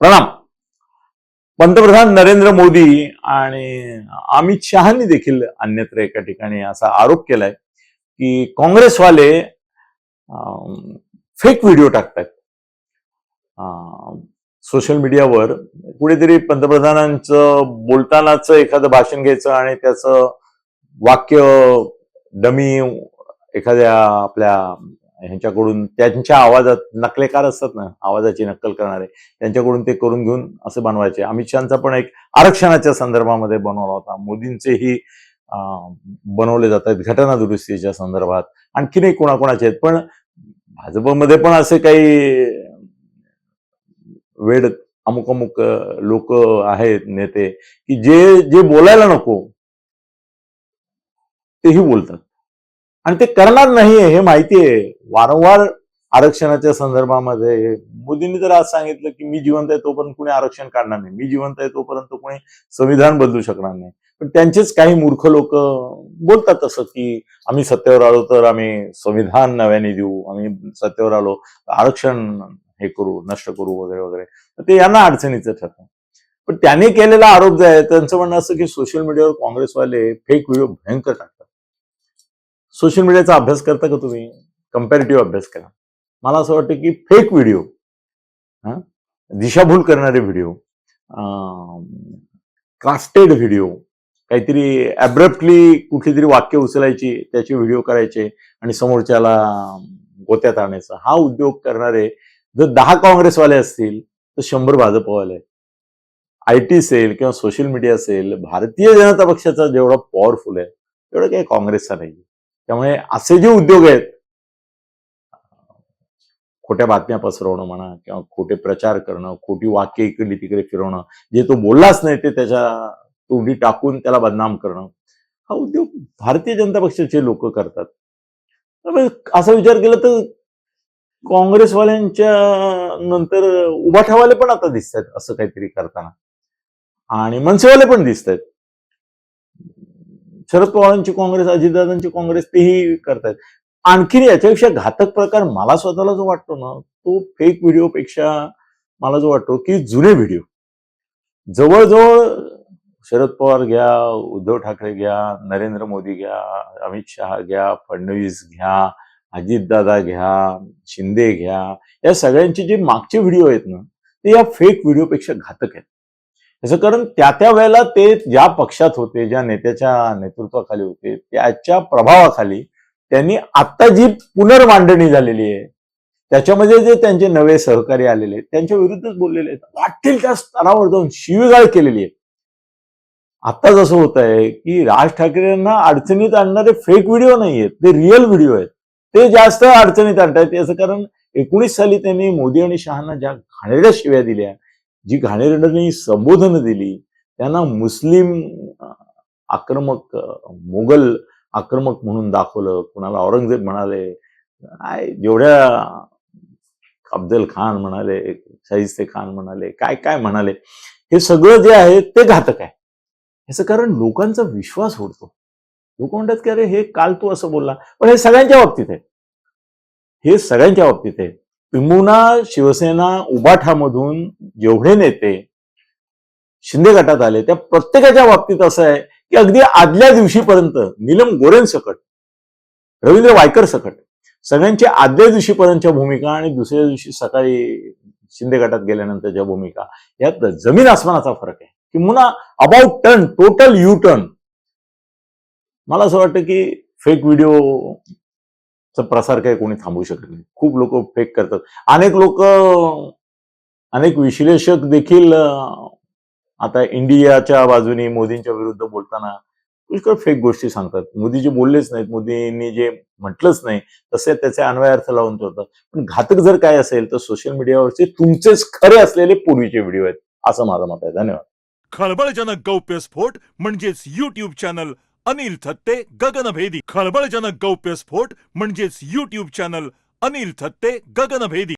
प्रणाम. पंतप्रधान नरेंद्र मोदी आणि अमित शहानी देखील अन्यत्र एका ठिकाणी असा आरोप केलाय की काँग्रेसवाले फेक व्हिडिओ टाकतायत. सोशल मीडियावर कुठेतरी पंतप्रधानांचं बोलतानाच एखादं भाषण घ्यायचं आणि त्याचं वाक्य डमी एखाद्या आपल्या ह्यांच्याकडून त्यांच्या आवाजात नकलेकार असतात ना आवाजाची नक्कल करणारे त्यांच्याकडून ते करून घेऊन असं बनवायचे. अमित शहाचा पण एक आरक्षणाच्या संदर्भामध्ये बनवला होता. मोदींचेही बनवले जात आहेत घटना दुरुस्तीच्या संदर्भात. आणखीनही कोणाकोणाचे आहेत पण भाजपमध्ये पण असे काही वेड अमुक अमुक लोक आहेत नेते की जे जे बोलायला नको तेही बोलतात. आणि ते करणार नाहीये हे माहिती आहे वारंवार आरक्षणाच्या संदर्भामध्ये मोदींनी तर आज सांगितलं की मी जिवंत आहे तोपर्यंत कुणी आरक्षण काढणार नाही. मी जिवंत आहे तोपर्यंत कुणी संविधान बदलू शकणार नाही. पण त्यांचेच काही मूर्ख लोक बोलतात तसं की आम्ही सत्तेवर आलो तर आम्ही संविधान नव्याने देऊ आम्ही सत्तेवर आलो आरक्षण हे करू नष्ट करू वगैरे वगैरे. तर ते यांना अडचणीचं ठरतं. पण त्याने केलेला आरोप जे आहे त्यांचं म्हणणं असं की सोशल मीडियावर काँग्रेसवाले फेक व्हिडिओ भयंकर टाकतात. सोशल मीडियाचा अभ्यास करता का तुम्ही? कम्पॅरेटिव्ह अभ्यास करा. मला असं वाटतं की फेक व्हिडिओ हा? दिशाभूल करणारे व्हिडिओ क्राफ्टेड व्हिडिओ काहीतरी ॲब्रप्टली कुठली तरी वाक्य उचलायची त्याचे व्हिडिओ करायचे आणि समोरच्याला गोत्यात आणायचं. हा उद्योग करणारे जर दहा काँग्रेसवाले असतील तर शंभर भाजपवाले. आय टी सेल किंवा social media cell Bharatiya Janata पक्षाचा जेवढा पॉवरफुल आहे तेवढं काही काँग्रेसचा नाही त्यामुळे असे जे उद्योग आहेत खोट्या बातम्या पसरवणं म्हणा किंवा खोटे प्रचार करणं खोटी वाक्य इकडे तिकडे फिरवणं जे तो बोललाच नाही ते त्याच्या तोंडी टाकून त्याला बदनाम करणं हा उद्योग भारतीय जनता पक्षाचे लोक करतात. त्यामुळे असा विचार केला तर काँग्रेसवाल्यांच्या नंतर उभाठावाले पण आता दिसत आहेत असं काहीतरी करताना. आणि मनसेवाले पण दिसत आहेत शरद पवारांची काँग्रेस अजितदादांची काँग्रेस तेही करतायत. आणखीन याच्यापेक्षा घातक प्रकार मला स्वतःला जो वाटतो ना तो फेक व्हिडिओ पेक्षा मला जो वाटतो की जुने व्हिडिओ जवळजवळ शरद पवार घ्या उद्धव ठाकरे घ्या नरेंद्र मोदी घ्या अमित शहा घ्या फडणवीस घ्या अजितदादा घ्या शिंदे घ्या या सगळ्यांचे जे मागचे व्हिडिओ आहेत ना ते या फेक व्हिडिओपेक्षा घातक आहेत. याचं कारण त्या त्या वेळेला ते ज्या पक्षात होते ज्या नेत्याच्या नेतृत्वाखाली होते त्याच्या प्रभावाखाली त्यांनी आता जी पुनर्मांडणी झालेली आहे त्याच्यामध्ये जे त्यांचे नवे सहकारी आलेले आहेत त्यांच्या विरुद्धच बोललेले आहेत. वाटेल त्या स्तरावर जाऊन शिवीगाळ केलेली आहे आता जसं होत आहे की राज ठाकरेंना अडचणीत आणणारे फेक व्हिडिओ नाही आहेत ते रिअल व्हिडिओ आहेत. ते जास्त अडचणीत आणतायत याचं कारण एकोणीस साली त्यांनी मोदी आणि शहाना ज्या घाणेऱ्या शिव्या दिल्या जी घाणेरड्यांनी संबोधन दिली त्यांना मुस्लिम आक्रमक मोगल आक्रमक म्हणून दाखवलं. कुणाला औरंगजेब म्हणाले काय जेवढ्या अफजल खान म्हणाले शाहिस्ते खान म्हणाले काय काय म्हणाले हे सगळं जे आहे ते घातक आहे. याचं कारण लोकांचा विश्वास उडतो लोक म्हणतात की अरे हे काल तू असं बोलला. पण हे सगळ्यांच्या बाबतीत आहे. हे सगळ्यांच्या बाबतीत आहे. किंबहुना शिवसेना उबाठामधून जेवढे नेते शिंदे गटात आले त्या प्रत्येकाच्या बाबतीत असं आहे की अगदी आदल्या दिवशीपर्यंत नीलम गोरेन सकट रवींद्र वायकर सकट सगळ्यांची आदल्या दिवशीपर्यंतच्या भूमिका आणि दुसऱ्या दिवशी सकाळी शिंदे गटात गेल्यानंतरच्या भूमिका यात जमीन आसमानाचा फरक आहे. किंवा about turn total U turn मला असं वाटतं की फेक व्हिडिओचा प्रसार काही कोणी थांबवू शकत नाही. खूप लोक फेक करतात. अनेक लोक अनेक विश्लेषक देखील आता इंडियाच्या बाजूने मोदींच्या विरुद्ध बोलताना पुष्कळ फेक गोष्टी सांगतात. मोदी जे बोललेच नाहीत मोदींनी जे म्हटलंच नाही तसे त्याचे अन्वय अर्थ लावून ठेवतात. पण घातक जर काय असेल तर सोशल मीडियावरचे तुमचेच खरे असलेले पूर्वीचे व्हिडिओ आहेत असं माझं मत आहे. धन्यवाद. खळबळजनक गौप्यस्फोट म्हणजेच युट्यूब चॅनल अनिल थत्ते गगनभेदी. खळबळजनक गौप्यस्फोट म्हणजेच युट्यूब चॅनल अनिल थत्ते गगनभेदी.